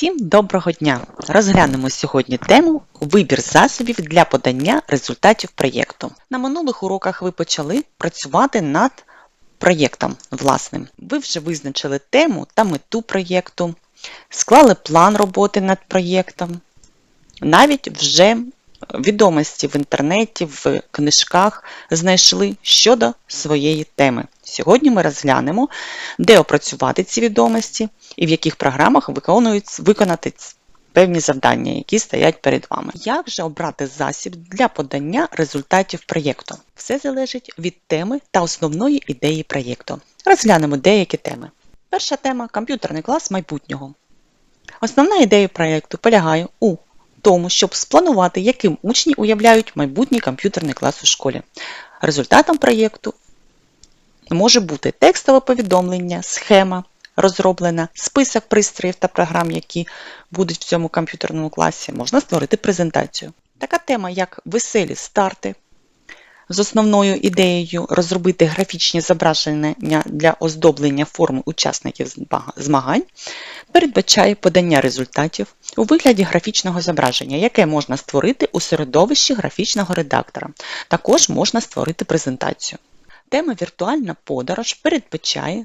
Всім доброго дня! Розглянемо сьогодні тему Вибір засобів для подання результатів проєкту. На минулих уроках ви почали працювати над проєктом власним. Ви вже визначили тему та мету проєкту, склали план роботи над проєктом, навіть вже відомості в інтернеті, в книжках знайшли щодо своєї теми. Сьогодні ми розглянемо, де опрацювати ці відомості і в яких програмах виконують, виконати певні завдання, які стоять перед вами. Як же обрати засіб для подання результатів проєкту? Все залежить від теми та основної ідеї проєкту. Розглянемо деякі теми. Перша тема комп'ютерний клас майбутнього. Основна ідея проєкту полягає у тому, щоб спланувати, яким учні уявляють майбутній комп'ютерний клас у школі. Результатом проєкту може бути текстове повідомлення, схема розроблена, список пристроїв та програм, які будуть в цьому комп'ютерному класі. Можна створити презентацію. Така тема, як веселі старти, з основною ідеєю розробити графічні зображення для оздоблення форми учасників змагань, передбачає подання результатів у вигляді графічного зображення, яке можна створити у середовищі графічного редактора. Також можна створити презентацію. Тема віртуальна подорож передбачає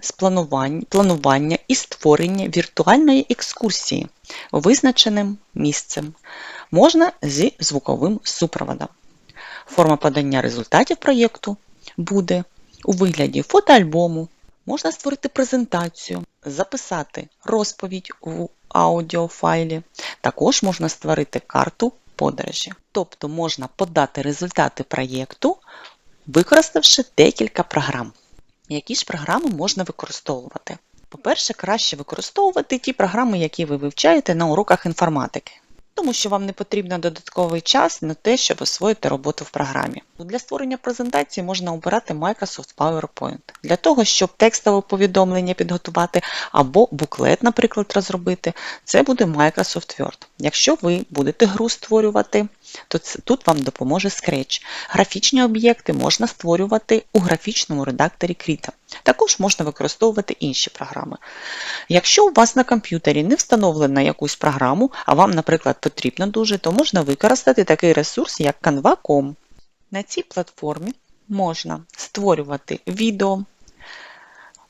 планування і створення віртуальної екскурсії визначеним місцем. Можна зі звуковим супроводом. Форма подання результатів проєкту буде у вигляді фотоальбому. Можна створити презентацію, записати розповідь у аудіофайлі. Також можна створити карту подорожі. Тобто можна подати результати проєкту, використавши декілька програм. Які ж програми можна використовувати? По-перше, краще використовувати ті програми, які ви вивчаєте на уроках інформатики, тому що вам не потрібен додатковий час на те, щоб освоїти роботу в програмі. Для створення презентації можна обирати Microsoft PowerPoint. Для того, щоб текстове повідомлення підготувати або буклет, наприклад, розробити, це буде Microsoft Word. Якщо ви будете гру створювати, то тут вам допоможе Scratch. Графічні об'єкти можна створювати у графічному редакторі Krita. Також можна використовувати інші програми. Якщо у вас на комп'ютері не встановлена якусь програму, а вам, наприклад, потрібно дуже, то можна використати такий ресурс, як Canva.com. На цій платформі можна створювати відео,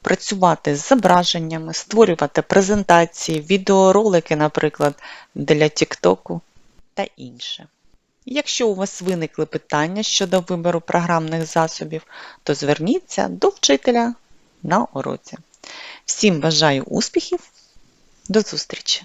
працювати з зображеннями, створювати презентації, відеоролики, наприклад, для TikTok та інше. Якщо у вас виникли питання щодо вибору програмних засобів, то зверніться до вчителя на уроці. Всім бажаю успіхів! До зустрічі!